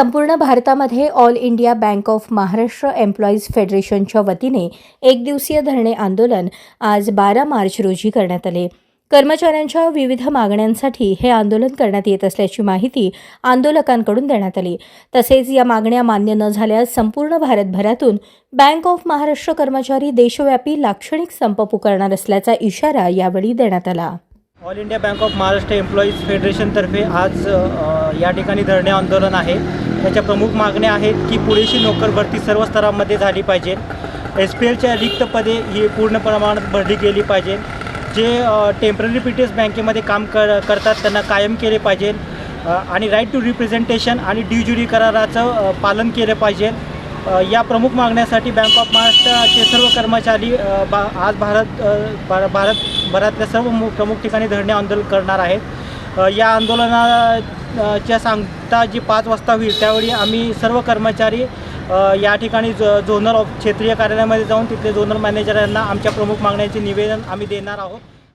संपूर्ण भारतामध्ये all India Bank of Maharashtra employees फेडरेशनच्या वतीने एक दिवसीय धरणे आंदोलन आज बारा मार्च रोजी करण्यात आले. कर्मचाऱ्यांच्या विविध मागण्यांसाठी हे आंदोलन करण्यात येत असल्याची माहिती आंदोलकांकडून देण्यात आली. तसेच या मागण्या मान्य न झाल्यास संपूर्ण भारतभरातून बँक ऑफ महाराष्ट्र कर्मचारी देशव्यापी लाक्षणिक संप पुकारणार असल्याचा इशारा यावेळी देण्यात आला. All India Bank of Maharashtra employees फेडरेशनतर्फे आज या ठिकाणी धरणे आंदोलन आहे. त्याच्या प्रमुख मागण्या आहेत की पुरेशी नोकर भरती सर्व स्तरांमध्ये झाली पाहिजे. एस पी एलच्या रिक्त पदे ही पूर्ण प्रमाणात भरली गेली पाहिजे. जे टेंपररी पी टी एस बँकेमध्ये काम कर करतात त्यांना कायम केले पाहिजे. आणि राईट टू रिप्रेझेंटेशन आणि ड्यू ज्युरी कराराचं पालन केलं पाहिजे. या प्रमुख मागण्यासाठी बँक ऑफ महाराष्ट्राचे सर्व कर्मचारी बा आज भारत भारत भा- भारतभरातल्या सर्व मु प्रमुख ठिकाणी धरणे आंदोलन करणार आहेत. या आंदोलनाच्या सांगता जी पाच वाजता होईल त्यावेळी आम्ही सर्व कर्मचारी या ठिकाणी झोनल ऑफ क्षेत्रीय कार्यालयामध्ये जाऊन तिथले झोनल मॅनेजर यांना आमच्या प्रमुख मागण्याचे निवेदन आम्ही देणार आहोत.